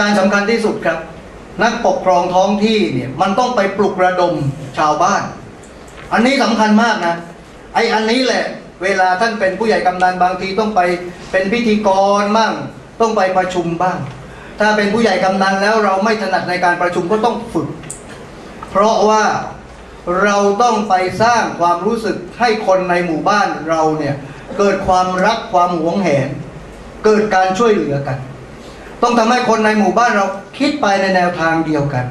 การสำคัญที่สุดครับ นักปกครองท้องที่เนี่ยมันต้องไปปลุกระดมชาวบ้าน อันนี้สำคัญมากนะไออันนี้แหละ เวลาท่านเป็นผู้ใหญ่กำนันบางทีต้องไปเป็นพิธีกรบ้าง ต้องไปประชุมบ้าง ถ้าเป็นผู้ใหญ่กำนันแล้วเราไม่ถนัดในการประชุมก็ต้องฝึก เพราะว่าเราต้องไปสร้างความรู้สึกให้คนในหมู่บ้านเราเนี่ยเกิดความรักความหวงแหน เกิดการช่วยเหลือกัน ต้องทำให้คนในหมู่บ้านเราคิดไปในแนวทางเดียวกัน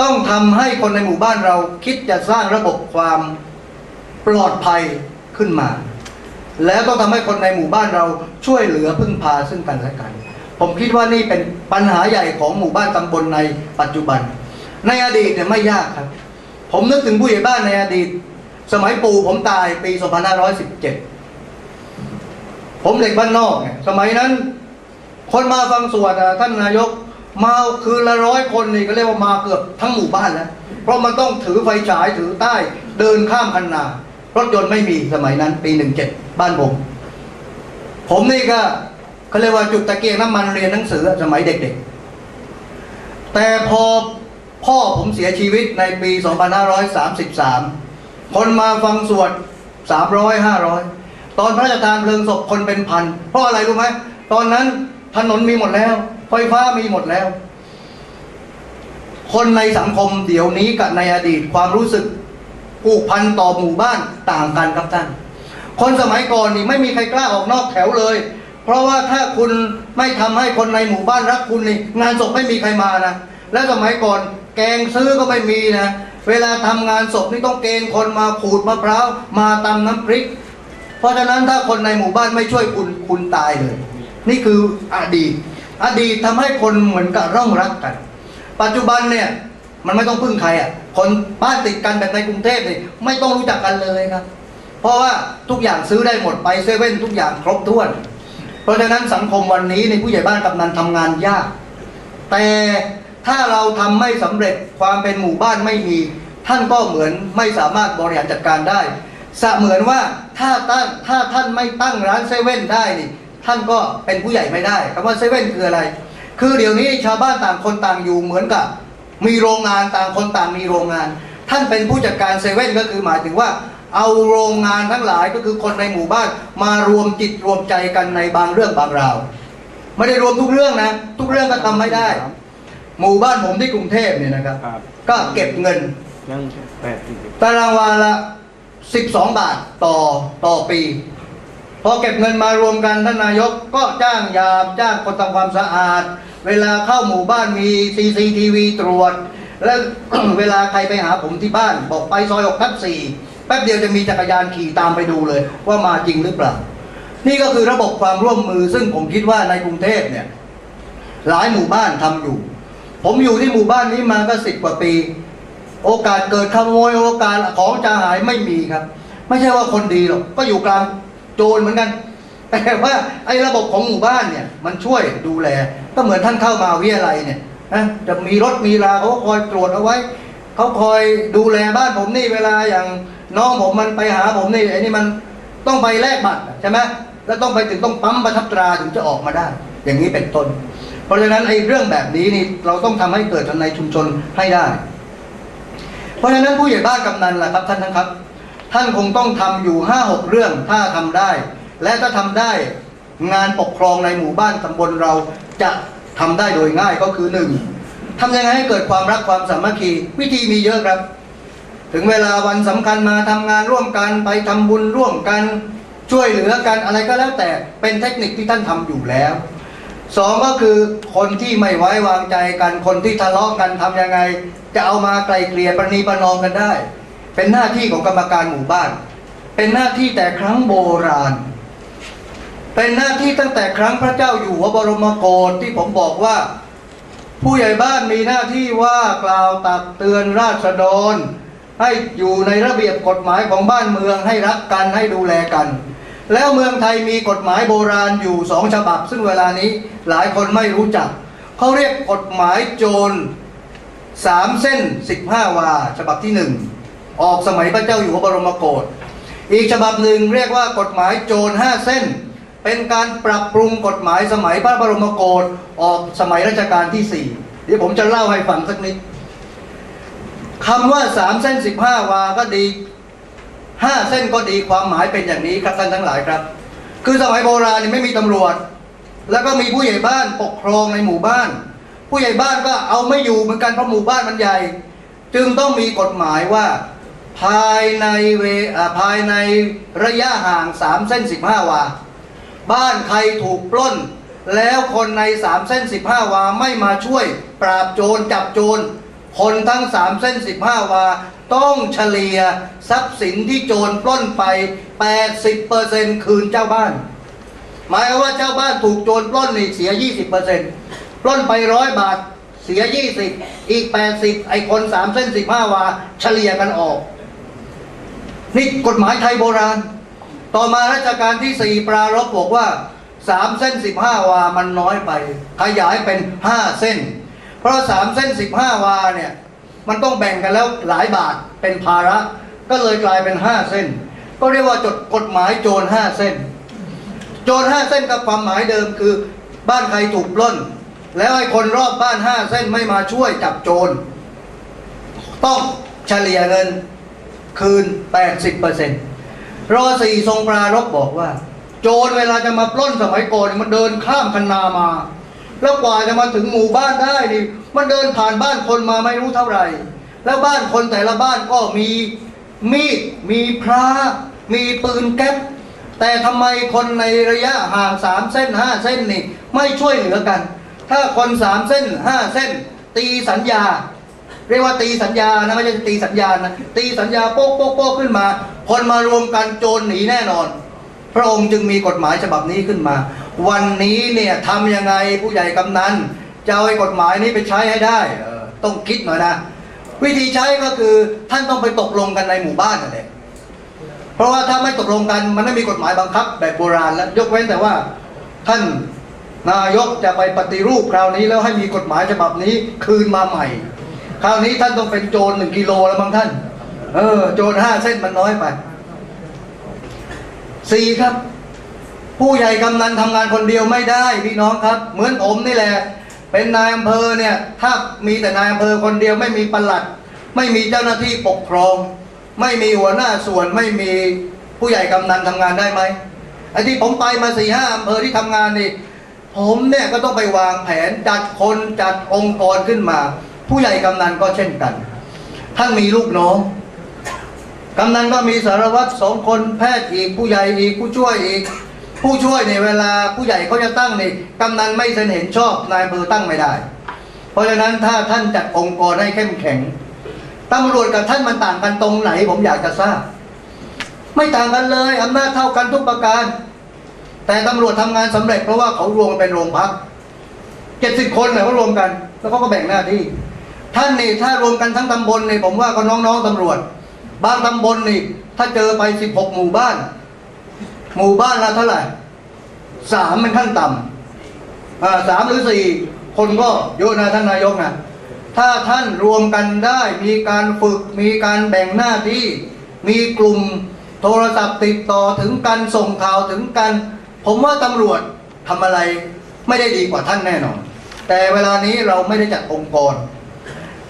ต้องทำให้คนในหมู่บ้านเราคิดจะสร้างระบบความปลอดภัยขึ้นมา แล้วต้องทำให้คนในหมู่บ้านเราช่วยเหลือพึ่งพาซึ่งกันและกัน ผมคิดว่านี่เป็นปัญหาใหญ่ของหมู่บ้านตำบลในปัจจุบัน ในอดีตเนี่ยไม่ยากครับ ผมนึกถึงผู้ใหญ่บ้านในอดีต สมัยปู่ผมตายปี 2517 ผมเด็กบ้านนอกเนี่ยสมัยนั้น คนมาฟังสวดท่านนายกมาคืนละร้อยคนนี่ก็เรียกว่ามาเกือบทั้งหมู่บ้านแล้วเพราะมันต้องถือไฟฉายถือใต้เดินข้ามคันนารถยนต์ไม่มีสมัยนั้น ปี17บ้านผม ผมนี่ก็เขาเรียกว่าจุดตะเกียงน้ำมันเรียนหนังสือสมัยเด็กๆ แต่พอพ่อผมเสียชีวิตในปี 2533 คนมาฟังสวด 300 500 ตอนพระราชทานเพลิงศพคนเป็นพัน เพราะอะไรรู้ไหมตอนนั้น ถนนมีหมดแล้ว ไฟฟ้ามีหมดแล้ว คนในสังคมเดี๋ยวนี้กับในอดีตความรู้สึกผูกพันต่อหมู่บ้านต่างกันครับท่าน คนสมัยก่อนนี่ไม่มีใครกล้าออกนอกแถวเลย เพราะว่าถ้าคุณไม่ทำให้คนในหมู่บ้านรักคุณนี่งานศพไม่มีใครมานะและสมัยก่อนแกงซื้อก็ไม่มีนะ เวลาทำงานศพนี่ต้องเกณฑ์คนมาขูดมะพร้าวมาตำน้ำพริก เพราะฉะนั้นถ้าคนในหมู่บ้านไม่ช่วยคุณคุณตายเลย นี่คืออดีต อดีตทำให้คนเหมือนกับร่องรักกัน ปัจจุบันเนี่ยมันไม่ต้องพึ่งใครอะ คนบ้านติดกันแบบในกรุงเทพนี่ไม่ต้องรู้จักกันเลยครับ เพราะว่าทุกอย่างซื้อได้หมดไปเซเว่นทุกอย่างครบถ้วน เพราะฉะนั้นสังคมวันนี้ในผู้ใหญ่บ้านกำนันทำงานยาก แต่ถ้าเราทำไม่สำเร็จความเป็นหมู่บ้านไม่มี ท่านก็เหมือนไม่สามารถบริหารจัดการได้เสมือนว่าถ้าตั้งถ้าท่านไม่ตั้งร้านเซเว่นได้นี่ ท่านก็เป็นผู้ใหญ่ไม่ได้คำว่าเซเว่นคืออะไร คือเดี๋ยวนี้ชาวบ้านต่างคนต่างอยู่เหมือนกับ มีโรงงานต่างคนต่างมีโรงงาน ท่านเป็นผู้จัดการเซเว่นก็คือหมายถึงว่า เอาโรงงานทั้งหลายก็คือคนในหมู่บ้านมารวมจิตรวมใจกันในบางเรื่องบางราวไม่ได้รวมทุกเรื่องนะ ทุกเรื่องก็ทำไม่ได้ หมู่บ้านผมที่กรุงเทพเนี่ยนะครับครับก็เก็บเงินยังแปดสิบตารางวาละ 12 บาทต่อต่อปี พอเก็บเงินมารวมกันท่านนายกก็จ้างยามจ้างคนทำความสะอาด เวลาเข้าหมู่บ้านมี CCTV ตรวจ แล้วเวลาใครไปหาผมที่บ้าน บอกไปซอย6ทับ4แป๊บเดียวจะมีจักรยานขี่ตามไปดูเลย ว่ามาจริงหรือเปล่า นี่ก็คือระบบความร่วมมือซึ่งผมคิดว่าในกรุงเทพเนี่ยหลายหมู่บ้านทำอยู่ ผมอยู่ที่หมู่บ้านนี้มาก็สิบกว่าปี โอกาสเกิดขโมยโอกาสของจะหายไม่มีครับ ไม่ใช่ว่าคนดีหรอกก็อยู่กลาง โจรเหมือนกัน แต่ว่าไอ้ระบบของหมู่บ้านเนี่ย มันช่วยดูแล ก็เหมือนท่านเข้ามาวิทยาลัยเนี่ยนะจะมีรถมีราเขาคอยตรวจเอาไว้เขาคอยดูแลบ้านผมนี่เวลาอย่างน้องผมมันไปหาผมนี่ไอ้นี่มันต้องไปแลกบัตรใช่ไหมแล้วต้องไปถึงต้องปั๊มประทับตราถึงจะออกมาได้ อย่างนี้เป็นต้น เพราะฉะนั้นไอ้เรื่องแบบนี้นี่เราต้องทำให้เกิดในชุมชนให้ได้ เพราะฉะนั้นผู้ใหญ่บ้านกำนันล่ะครับท่านทั้งครับ ท่านคงต้องทำอยู่ห้าหกเรื่องถ้าทำได้ และถ้าทำได้งานปกครองในหมู่บ้านตำบลเราจะทำได้โดยง่ายก็คือหนึ่งทำยังไงให้เกิดความรักความสามัคคีวิธีมีเยอะครับ ถึงเวลาวันสำคัญมาทำงานร่วมกันไปทำบุญร่วมกันช่วยเหลือกันอะไรก็แล้วแต่เป็นเทคนิคที่ท่านทำอยู่แล้วสองก็คือคนที่ไม่ไว้วางใจกันคนที่ทะเลาะกันทำยังไง จะเอามาไกลเกลี่ยประนีประนอมกันได้ เป็นหน้าที่ของกรรมการหมู่บ้าน เป็นหน้าที่แต่ครั้งโบราณ เป็นหน้าที่ตั้งแต่ครั้งพระเจ้าอยู่หัวบรมโกศที่ผมบอกว่า ผู้ใหญ่บ้านมีหน้าที่ว่ากล่าวตักเตือนราษฎร ให้อยู่ในระเบียบกฎหมายของบ้านเมืองให้รักกันให้ดูแลกัน แล้วเมืองไทยมีกฎหมายโบราณอยู่สองฉบับ ซึ่งเวลานี้หลายคนไม่รู้จักเขาเรียกกฎหมายโจรสามเส้นสิบห้าวาฉบับที่หนึ่ง ออกสมัยพระเจ้าอยู่หัวบรมโกศอีกฉบับหนึ่งเรียกว่ากฎหมายโจรห้าเส้น เป็นการปรับปรุงกฎหมายสมัยพระบรมโกศออกสมัยรัชกาลที่สี่เดี๋ยวผมจะเล่าให้ฟังสักนิดคำว่าสามเส้นสิบห้าวาก็ดีห้าเส้นก็ดีความหมายเป็นอย่างนี้ครับท่านทั้งหลายครับ คือสมัยโบราณเนี่ยไม่มีตำรวจ แล้วก็มีผู้ใหญ่บ้านปกครองในหมู่บ้าน ผู้ใหญ่บ้านก็เอาไม่อยู่เหมือนกันเพราะหมู่บ้านมันใหญ่ จึงต้องมีกฎหมายว่า ภายในเวอภายในระยะห่างสามเส้นสิบห้าวา บ้านใครถูกปล้น แล้วคนในสามเส้นสิบห้าวาไม่มาช่วย ปราบโจรจับโจรคนทั้งสามเส้นสิบห้าวา ต้องเฉลี่ยทรัพย์สินที่โจรปล้นไป 80%คืนเจ้าบ้าน หมายความว่าเจ้าบ้านถูกโจรปล้นนี่เสีย 20%ปล้นไปร้อยบาทเสีย 20 อีก 80 ไอ้คนสามเส้นสิบห้าวา เฉลี่ยกันออก นี่กฎหมายไทยโบราณ ต่อมารัชกาลที่สี่ปรารบบอกว่าสามเส้นสิบห้าวามันน้อยไป ขยายเป็นห้าเส้น เพราะสามเส้นสิบห้าวาเนี่ยมันต้องแบ่งกันแล้วหลายบาทเป็นภาระ ก็เลยกลายเป็นห้าเส้น ก็เรียกว่าจดกฎหมายโจรห้าเส้น โจรห้าเส้นกับความหมายเดิมคือ บ้านใครถูกปล้น แล้วไอ้คนรอบบ้านห้าเส้นไม่มาช่วยจับโจรต้องเฉลี่ยเงิน คืน 80%รอสี่ทรงปรารบบอกว่า โจรเวลาจะมาปล้นสมัยก่อนมันเดินข้ามคันนามา แล้วกว่าจะมาถึงหมู่บ้านได้นี่มันเดินผ่านบ้านคนมาไม่รู้เท่าไหร่ แล้วบ้านคนแต่ละบ้านก็มีมีดมีพระมีปืนแก๊ปแต่ทำไมคนในระยะห่างสามเส้นห้าเส้นนี่ไม่ช่วยเหลือกัน ถ้าคนสามเส้นห้าเส้น ตีสัญญา เรียกว่าตีสัญญานะไม่ใช่ตีสัญญานะตีสัญญาโป๊กโป๊กโป๊กขึ้นมา คนมารวมกันโจรหนีแน่นอน พระองค์จึงมีกฎหมายฉบับนี้ขึ้นมา วันนี้เนี่ยทำยังไงผู้ใหญ่กำนันจะเอาไอ้กฎหมายนี้ไปใช้ให้ได้ต้องคิดหน่อยนะวิธีใช้ก็คือท่านต้องไปตกลงกันในหมู่บ้านนั่นแหละเพราะว่าถ้าไม่ตกลงกันมันไม่มีกฎหมายบังคับ แบบโบราณแล้วยกเว้นแต่ว่า ท่านนายกจะไปปฏิรูปคราวนี้แล้วให้มีกฎหมายฉบับนี้คืนมาใหม่ คราวนี้ท่านต้องเป็นโจรหนึ่งกิโลแล้วบางท่าน เออ โจรห้าเส้นมันน้อยไปสี่ครับ ผู้ใหญ่กำนันทำงานคนเดียวไม่ได้พี่น้องครับ เหมือนผมนี่แหละ เป็นนายอำเภอเนี่ย ถ้ามีแต่นายอำเภอคนเดียวไม่มีปลัด ไม่มีเจ้าหน้าที่ปกครอง ไม่มีหัวหน้าส่วนไม่มีผู้ใหญ่กำนันทำงานได้ไหมไอ้ที่ผมไปมาสี่ห้าอำเภอที่ทำงานนี่ผมเนี่ยก็ต้องไปวางแผนจัดคนจัดองค์กรขึ้นมา ผู้ใหญ่กำนันก็เช่นกัน ท่านมีลูกน้องกำนันก็มีสารวัตรสองคนแพทย์อีกผู้ใหญ่อีกผู้ช่วยอีก ผู้ช่วยในยเวลาผู้ใหญ่เขาจะตั้งนี่กำนันไม่เสนเห็นชอบนายอำเภอตั้งไม่ได้ เพราะฉะนั้นถ้าท่านจัดองค์กรให้เข้มแข็งตำรวจกับท่านมันต่างกันตรงไหน ผมอยากจะทราบ ไม่ต่างกันเลยอำนาจเท่ากันทุกประการ แต่ตำรวจทำงานสำเร็จเพราะว่าเขารวมเป็นโรงพักเจ็ดสิบคนเนี่ยเขารวมกัน แล้วเขาก็แบ่งหน้าที่ ท่านนี่ถ้ารวมกันทั้งตำบลนี่ผมว่าก็น้องๆตำรวจ บางตำบลนี่ ถ้าเจอไปสิบหกหมู่บ้าน หมู่บ้านละเท่าไหร่สามเป็นขั้นต่ำอ่าสามหรือสี่คนก็เยอะนะท่านนายกนะถ้าท่านรวมกันได้มีการฝึกมีการแบ่งหน้าที่ มีกลุ่มโทรศัพท์ติดต่อถึงกันส่งข่าวถึงกัน ผมว่าตำรวจทำอะไรไม่ได้ดีกว่าท่านแน่นอน แต่เวลานี้เราไม่ได้จัดองค์กร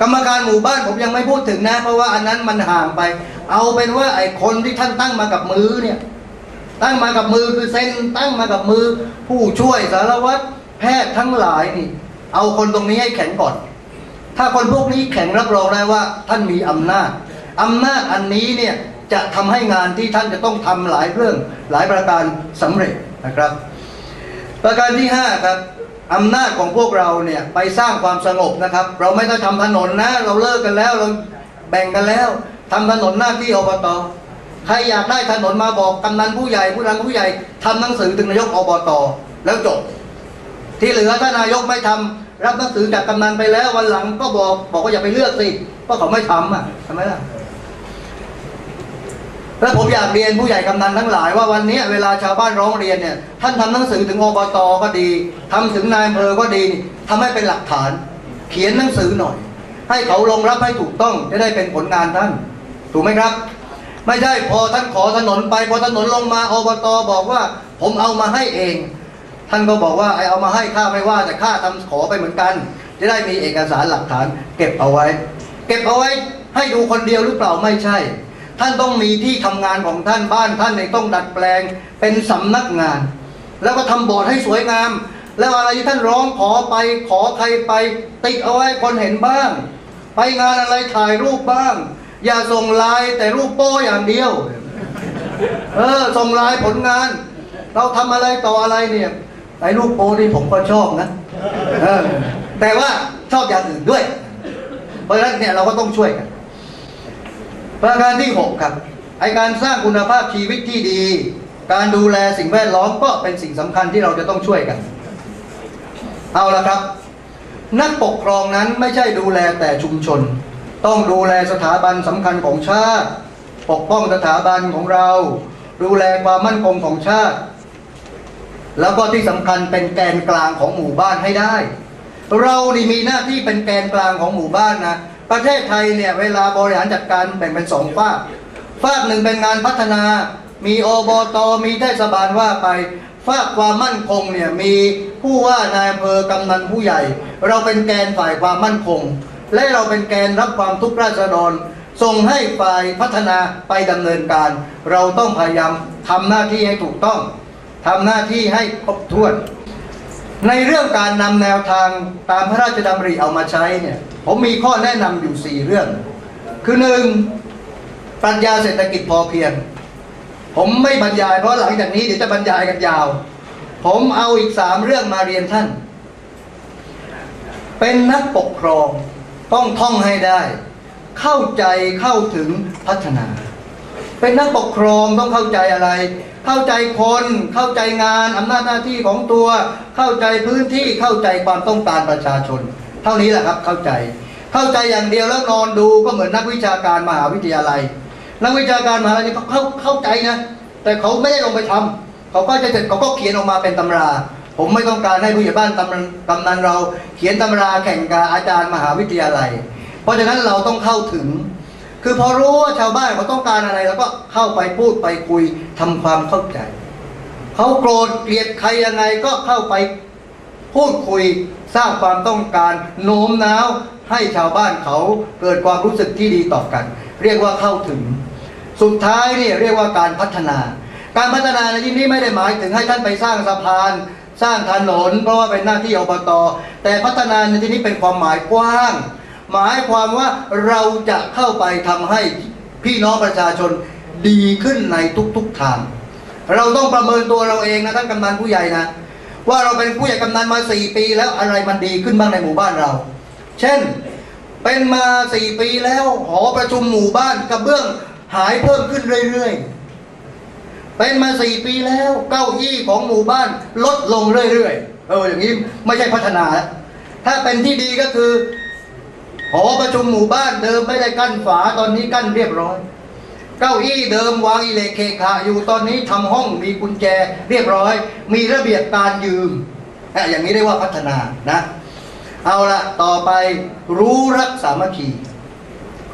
กรรมการหมู่บ้านผมยังไม่พูดถึงนะ เพราะว่าอันนั้นมันห่างไป เอาเป็นว่าไอ้คนที่ท่านตั้งมากับมือเนี่ยตั้งมากับมือคือเซ็นตั้งมากับมือ ผู้ช่วยสารวัตรแพทย์ทั้งหลายนี่ เอาคนตรงนี้ให้แข็งก่อน ถ้าคนพวกนี้แข็งรับรองได้ว่า ท่านมีอำนาจอำนาจอันนี้เนี่ยจะทำให้งานที่ท่านจะต้องทำหลายเรื่องหลายประการสำเร็จนะครับ ประการที่ห้าครับ อำนาจของพวกเราเนี่ยไปสร้างความสงบนะครับ เราไม่ต้องทำถนนนะ เราเลิกกันแล้วเราแบ่งกันแล้วทำถนนหน้าที่อบตใครอยากได้ถนนมาบอกกำนันผู้ใหญ่ผู้นำผู้ใหญ่ทำหนังสือถึงนายกอบตแล้วจบ ที่เหลือถ้านายกไม่ทำรับหนังสือจากกำนันไปแล้ววันหลังก็บอกบอกว่าอย่าไปเลือกสิเพราะเขาไม่ทำอะทำไมล่ะ แล้วผมอยากเรียนผู้ใหญ่กำนันทั้งหลายว่าวันนี้เวลาชาวบ้านร้องเรียนเนี่ยท่านทำหนังสือถึงอบตก็ดีทำถึงนายอำเภอก็ดีทำให้เป็นหลักฐาน เขียนหนังสือหน่อย ให้เขาลงรับให้ถูกต้องจะได้เป็นผลงานท่าน ถูกไหมครับ ไม่ใช่พอท่านขอถนนไปพอถนนลงมาอบตบอกว่า ผมเอามาให้เอง ท่านก็บอกว่าไอเอามาให้ข้าไม่ว่าแต่ข้าทำขอไปเหมือนกัน จะได้มีเอกสารหลักฐาน เก็บเอาไว้ เก็บเอาไว้ให้ดูคนเดียวหรือเปล่าไม่ใช่ ท่านต้องมีที่ทำงานของท่านบ้านท่านเนี่ยต้องดัดแปลงเป็นสำนักงาน แล้วก็ทำบอร์ดให้สวยงาม แล้วอะไรที่ท่านร้องขอไปขอใครไป ติดเอาไว้คนเห็นบ้าง ไปงานอะไรถ่ายรูปบ้าง อย่าส่งไลน์แต่รูปโป้อย่างเดียว เออส่งไลน์ผลงาน เราทำอะไรต่ออะไรเนี่ยไอ้รูปโป้นี่ผมก็ชอบนะเออแต่ว่าชอบอย่างอื่นด้วย เพราะฉะนั้นเนี่ยเราก็ต้องช่วยกัน ประการที่ 6 ครับไอการสร้างคุณภาพชีวิตที่ดี การดูแลสิ่งแวดล้อมก็เป็นสิ่งสำคัญที่เราจะต้องช่วยกัน เอาละครับ นักปกครองนั้นไม่ใช่ดูแลแต่ชุมชน ต้องดูแลสถาบันสำคัญของชาติ ปกป้องสถาบันของเรา ดูแลความมั่นคงของชาติ แล้วก็ที่สำคัญเป็นแกนกลางของหมู่บ้านให้ได้ เรานี่มีหน้าที่เป็นแกนกลางของหมู่บ้านนะ ประเทศไทยเนี่ยเวลาบริหารจัดการแบ่งเป็นสองฝากฝากหนึ่งเป็นงานพัฒนา มีอบตมีเทศบาลว่าไปฝากความมั่นคงเนี่ยมีผู้ว่านายอำเภอกำนันผู้ใหญ่ เราเป็นแกนฝ่ายความมั่นคง และเราเป็นแกนรับความทุกข์ราษฎรส่งให้ฝ่ายพัฒนาไปดำเนินการ เราต้องพยายามทำหน้าที่ให้ถูกต้องทำหน้าที่ให้ครบถ้วน ในเรื่องการนำแนวทางตามพระราชดำริเอามาใช้เนี่ยผมมีข้อแนะนำอยู่ 4 เรื่อง คือหนึ่งปรัชญาเศรษฐกิจพอเพียง ผมไม่บรรยายเพราะหลังจากนี้เดี๋ยวจะบรรยายกันยาว ผมเอาอีกสามเรื่องมาเรียนท่าน เป็นนักปกครองต้องท่องให้ได้ เข้าใจเข้าถึงพัฒนา เป็นนักปกครองต้องเข้าใจอะไร เข้าใจคนเข้าใจงานอำนาจหน้าที่ของตัว เข้าใจพื้นที่เข้าใจความต้องการประชาชน เท่านี้แหละครับเข้าใจ เข้าใจอย่างเดียวแล้วนอนดูก็เหมือนนักวิชาการมหาวิทยาลัย นักวิชาการมหาวิทยาลัยเขาเข้าเข้าใจนะแต่เขาไม่ได้ลงไปทำเขาก็จะเสร็จเขาก็เขียนออกมาเป็นตำรา ผมไม่ต้องการให้ผู้ใหญ่บ้านตำนันกำนันเรา เขียนตำราแข่งกับอาจารย์มหาวิทยาลัย เพราะฉะนั้นเราต้องเข้าถึง คือพอรู้ว่าชาวบ้านเขาต้องการอะไรแล้วก็เข้าไปพูดไปคุยทำความเข้าใจ เขาโกรธเกลียดใครยังไงก็เข้าไปพูดคุยสร้างความต้องการโน้มน้าวให้ชาวบ้านเขาเกิดความรู้สึกที่ดีต่อกัน เรียกว่าเข้าถึง สุดท้ายนี่เรียกว่าการพัฒนา การพัฒนาในที่นี้ไม่ได้หมายถึงให้ท่านไปสร้างสะพาน สร้างถนน เพราะว่าเป็นหน้าที่อบตแต่พัฒนาในที่นี้เป็นความหมายกว้าง หมายความว่าเราจะเข้าไปทำให้พี่น้องประชาชนดีขึ้นในทุกๆทาง เราต้องประเมินตัวเราเองนะท่านกำนันผู้ใหญ่นะ ว่าเราเป็นผู้ใหญ่กำนันมาสี่ปีแล้วอะไรมันดีขึ้นบ้างในหมู่บ้านเรา เช่นเป็นมาสี่ปีแล้วหอประชุมหมู่บ้านกระเบื้องหายเพิ่มขึ้นเรื่อยๆ เป็นมาสี่ปีแล้วเก้าอี้ของหมู่บ้านลดลงเรื่อยๆ เอออย่างนี้ไม่ใช่พัฒนา ถ้าเป็นที่ดีก็คือ หอประชุมหมู่บ้านเดิมไม่ได้กั้นฝาตอนนี้กั้นเรียบร้อย เก้าอี้เดิมวางอิเล็กเคคาอยู่ตอนนี้ทำห้องมีกุญแจเรียบร้อย มีระเบียบการยืมอะอย่างนี้เรียกว่าพัฒนานะ เอาละต่อไปรู้รักสามัคคี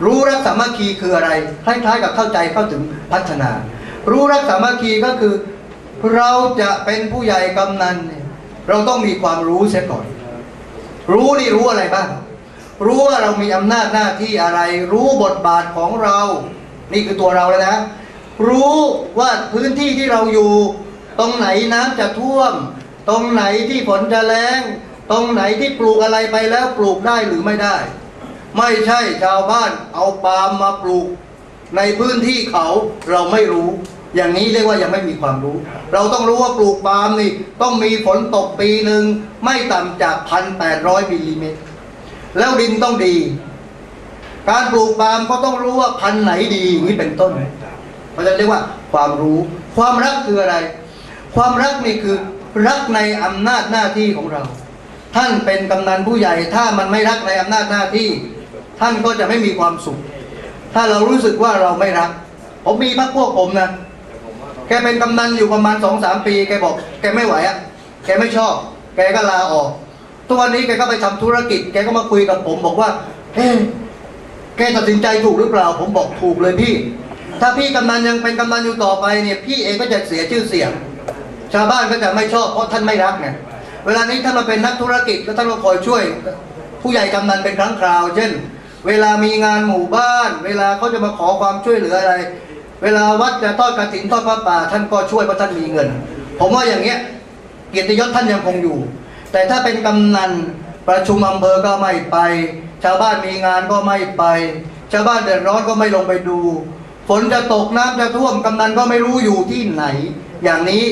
รู้รักสามัคคีคืออะไรคล้ายๆกับเข้าใจเข้าถึงพัฒนา รู้รักสามัคคีก็คือ เราจะเป็นผู้ใหญ่กำนันเนี่ยเราต้องมีความรู้เสียก่อน รู้นี่รู้อะไรบ้าง รู้ว่าเรามีอำนาจหน้าที่อะไร รู้บทบาทของเรา นี่คือตัวเราแล้วนะ รู้ว่าพื้นที่ที่เราอยู่ ตรงไหนน้ำจะท่วม ตรงไหนที่ฝนจะแรงตรงไหนที่ปลูกอะไรไปแล้วปลูกได้หรือไม่ได้ ไม่ใช่ชาวบ้านเอาปาล์มมาปลูก ในพื้นที่เขาเราไม่รู้ อย่างนี้เรียกว่ายังไม่มีความรู้ เราต้องรู้ว่าปลูกปาล์มนี่ต้องมีฝนตกปีหนึ่งไม่ต่ำจากพันแปดร้อยมิลลิเมตร แล้วดินต้องดี การปลูกปาล์มก็ต้องรู้ว่าพันธุ์ไหนดีอย่างนี้เป็นต้นเพราะฉะนั้นเรียกว่าความรู้ ความรักคืออะไร ความรักนี่คือรักในอำนาจหน้าที่ของเรา ท่านเป็นกำนันผู้ใหญ่ ถ้ามันไม่รักในอำนาจหน้าที่ ท่านก็จะไม่มีความสุข ถ้าเรารู้สึกว่าเราไม่รัก ผมมีพักพวกผมนะแกเป็นกำนันอยู่ประมาณสองสามปี แกบอก แกไม่ไหวอะแกไม่ชอบ แกก็ลาออก ทุกวันนี้แกก็ไปทำธุรกิจ แกก็มาคุยกับผมบอกว่า เอ๊แกตัดสินใจถูกหรือเปล่า ผมบอกถูกเลยพี่ ถ้าพี่กำนันยังเป็นกำนันอยู่ต่อไปเนี่ย พี่เองก็จะเสียชื่อเสียง ชาวบ้านก็จะไม่ชอบเพราะท่านไม่รักไงเวลานี้ท่านมาเป็นนักธุรกิจก็ท่านก็คอยช่วย ผู้ใหญ่กำนันเป็นครั้งคราว เช่น เวลามีงานหมู่บ้าน เวลาเขาจะมาขอความช่วยเหลืออะไร เวลาวัดจะทอดกระถินทอดพระป่า ท่านก็ช่วยเพราะท่านมีเงิน ผมว่าอย่างเงี้ยเกียรติยศท่านยังคงอยู่ แต่ถ้าเป็นกำนันประชุมอำเภอก็ไม่ไป ชาวบ้านมีงานก็ไม่ไป ชาวบ้านเดือดร้อนก็ไม่ลงไปดู ฝนจะตกน้ำจะท่วมกำนันก็ไม่รู้อยู่ที่ไหน อย่างนี้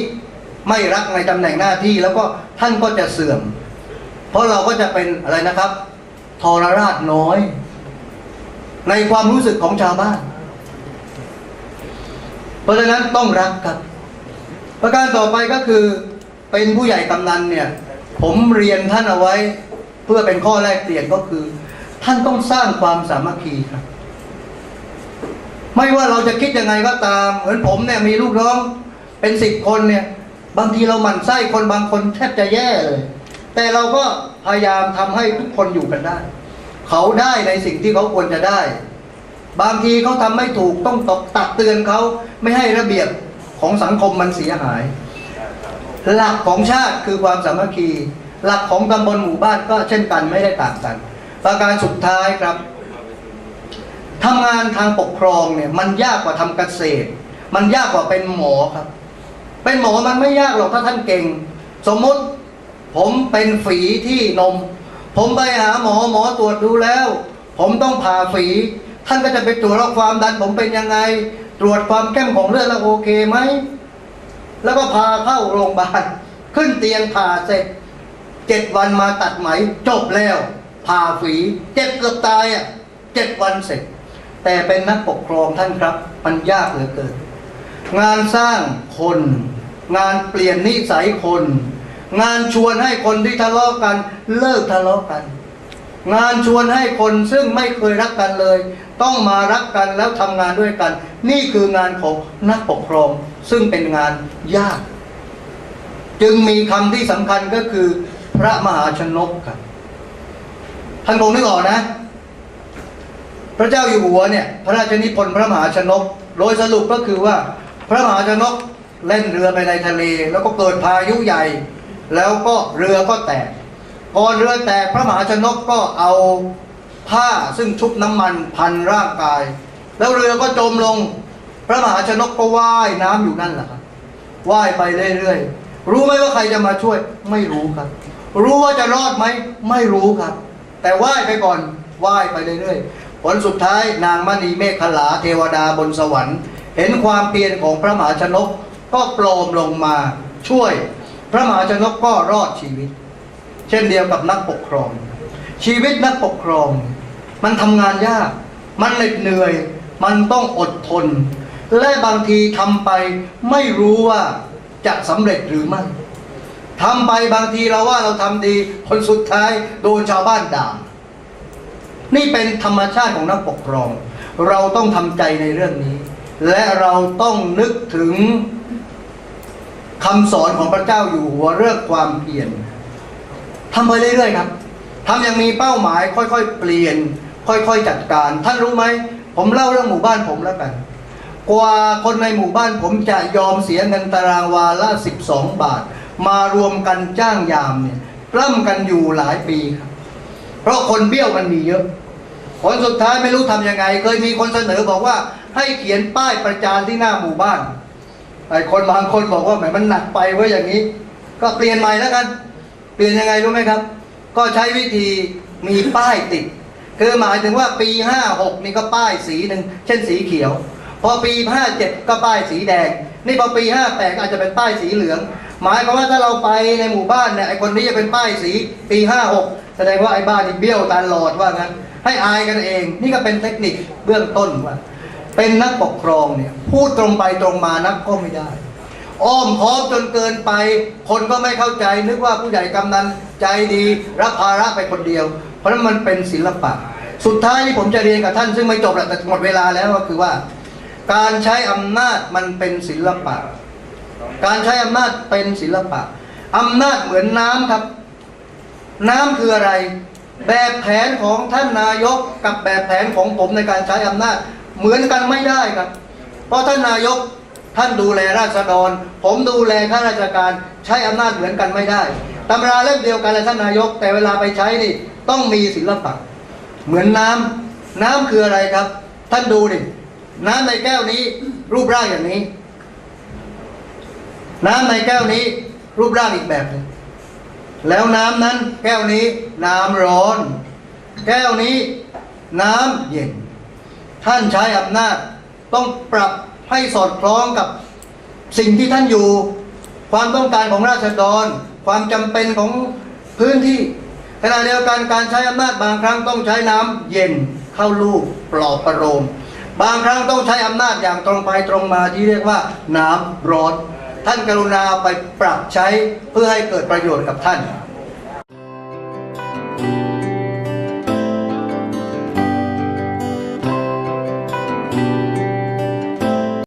ไม่รักในตำแหน่งหน้าที่แล้วก็ท่านก็จะเสื่อม เพราะเราก็จะเป็นอะไรนะครับทรราชน้อย ในความรู้สึกของชาวบ้าน เพราะฉะนั้นต้องรักครับ ประการต่อไปก็คือเป็นผู้ใหญ่กำนันเนี่ย ผมเรียนท่านเอาไว้เพื่อเป็นข้อแรกเปลี่ยนก็คือ ท่านต้องสร้างความสามัคคีครับ ไม่ว่าเราจะคิดยังไงก็ตาม เหมือนผมเนี่ยมีลูกน้อง เป็นสิบคนเนี่ย บางทีเราหมั่นไส้คนบางคนแทบจะแย่เลย แต่เราก็พยายามทำให้ทุกคนอยู่กันได้ เขาได้ในสิ่งที่เขาควรจะได้ บางทีเขาทำไม่ถูกต้องตกตักเตือนเขาไม่ให้ระเบียบของสังคมมันเสียหาย หลักของชาติคือความสามัคคี หลักของตำบลหมู่บ้านก็เช่นกันไม่ได้ต่างกัน ประการสุดท้ายครับทำงานทางปกครองเนี่ยมันยากกว่าทำเกษตร มันยากกว่าเป็นหมอครับ เป็นหมอมันไม่ยากหรอกถ้าท่านเก่ง สมมติผมเป็นฝีที่นม ผมไปหาหมอหมอตรวจดูแล้ว ผมต้องผ่าฝีท่านก็จะไปตรวจว่าความดันผมเป็นยังไง ตรวจความเข้มของเลือดแล้วโอเคไหม แล้วก็พาเข้าโรงพยาบาลขึ้นเตียงผ่าเสร็จเจ็ดวันมาตัดไหมจบแล้วผ่าฝีเจ็บเกือบตายอะเจ็ดวันเสร็จ แต่เป็นนักปกครองท่านครับ มันยากเหลือเกิน งานสร้างคน งานเปลี่ยนนิสัยคน งานชวนให้คนที่ทะเลาะกัน เลิกทะเลาะกัน งานชวนให้คนซึ่งไม่เคยรักกันเลย ต้องมารักกันแล้วทำงานด้วยกัน นี่คืองานของนักปกครอง ซึ่งเป็นงานยาก จึงมีคำที่สำคัญก็คือพระมหาชนกครับท่านคงนึกออกนะ พระเจ้าอยู่หัวเนี่ย พระราชนิพนธ์พระมหาชนก โดยสรุปก็คือว่า พระมหาชนกเล่นเรือไปในทะเล แล้วก็เกิดพายุใหญ่ แล้วก็เรือก็แตกก่อนเรือแตกพระมหาชนกก็เอา ผ้าซึ่งชุบน้ำมันพันร่างกาย แล้วเรือก็จมลง พระมหาชนกก็ว่ายน้ำอยู่นั่นแหละครับว่ายไปเรื่อยๆรู้ไหมว่าใครจะมาช่วย ไม่รู้ครับ รู้ว่าจะรอดไหมไม่รู้ครับ แต่ว่ายไปก่อนว่ายไปเรื่อยๆผลสุดท้ายนางมณีเมฆขลาเทวดาบนสวรรค์ เห็นความเพียรของพระมหาชนกก็โปรมลงมาช่วย พระมหาชนกก็รอดชีวิต เช่นเดียวกับนักปกครอง ชีวิตนักปกครอง มันทำงานยาก มันเหน็ดเหนื่อย มันต้องอดทน และบางทีทำไปไม่รู้ว่าจะสำเร็จหรือไม่ทำไปบางทีเราว่าเราทำดีผลสุดท้ายโดนชาวบ้านด่า นี่เป็นธรรมชาติของนักปกครอง เราต้องทำใจในเรื่องนี้ และเราต้องนึกถึงคำสอนของพระเจ้าอยู่หัวเรื่องความเพียรทำไปเรื่อยๆครับทำอย่างมีเป้าหมายค่อยๆ เปลี่ยน ค่อยๆจัดการ ท่านรู้ไหม ผมเล่าเรื่องหมู่บ้านผมแล้วกัน กว่าคนในหมู่บ้านผมจะยอมเสียเงินตารางวาละ12 บาท มารวมกันจ้างยามเนี่ยกล้ำกันอยู่หลายปีครับเพราะคนเบี้ยวมันมีเยอะผลสุดท้ายไม่รู้ทำยังไง เคยมีคนเสนอบอกว่า ให้เขียนป้ายประจานที่หน้าหมู่บ้านไอ้คนบางคนบอกว่าแหมมันหนักไปเว้ยอย่างนี้ ก็เปลี่ยนใหม่แล้วกัน เปลี่ยนยังไงรู้ไหมครับ ก็ใช้วิธีมีป้ายติด คือหมายถึงว่าปี 56 นี่ก็ป้ายสีหนึ่งเช่นสีเขียว พอปี 57 ก็ป้ายสีแดง นี่พอปี 58ก็อาจจะเป็นป้ายสีเหลือง หมายความว่าถ้าเราไปในหมู่บ้านเนี่ยไอคนนี้จะเป็นป้ายสีปี 56 แสดงว่าไอ้บ้านนี่เบี้ยวตลอดว่างั้น ให้อายกันเอง นี่ก็เป็นเทคนิคเบื้องต้นว่า เป็นนักปกครองเนี่ยพูดตรงไปตรงมานักก็ไม่ได้อ้อมค้อมจนเกินไป คนก็ไม่เข้าใจนึกว่าผู้ใหญ่กำนันใจดี รับภาระไปคนเดียวะฉะนั้นมันเป็นศิลปะ สุดท้ายที่ผมจะเรียนกับท่าน ซึ่งไม่จบแล้วแต่หมดเวลาแล้วก็คือว่า การใช้อำนาจมันเป็นศิลปะ การใช้อำนาจเป็นศิลปะอำนาจเหมือนน้ำครับ น้ำคืออะไร แบบแผนของท่านนายกกับแบบแผนของผมในการใช้อำนาจ เหมือนกันไม่ได้ครับ เพราะท่านนายกท่านดูแลราษฎร ผมดูแลข้าราชการใช้อำนาจเหมือนกันไม่ได้ ตำราเล่มเดียวกันเลยท่านนายก แต่เวลาไปใช้นี่ต้องมีศิลปะ เหมือนน้ำน้ำคืออะไรครับ ท่านดูดิน้ำในแก้วนี้ รูปร่างอย่างนี้ น้ำในแก้วนี้ รูปร่างอีกแบบหนึงแล้วน้ำนั้น แก้วนี้ น้ำร้อน แก้วนี้ น้ำเย็น ท่านใช้อำนาจ ต้องปรับให้สอดคล้องกับสิ่งที่ท่านอยู่ ความต้องการของราษฎร ความจำเป็นของพื้นที่ขณะเดียวกันการใช้อำนาจบางครั้งต้องใช้น้ำเย็นเข้าลูกปลอบประโลมบางครั้งต้องใช้อำนาจอย่างตรงไปตรงมาที่เรียกว่าน้ำร้อนท่านกรุณาไปปรับใช้เพื่อให้เกิดประโยชน์กับท่าน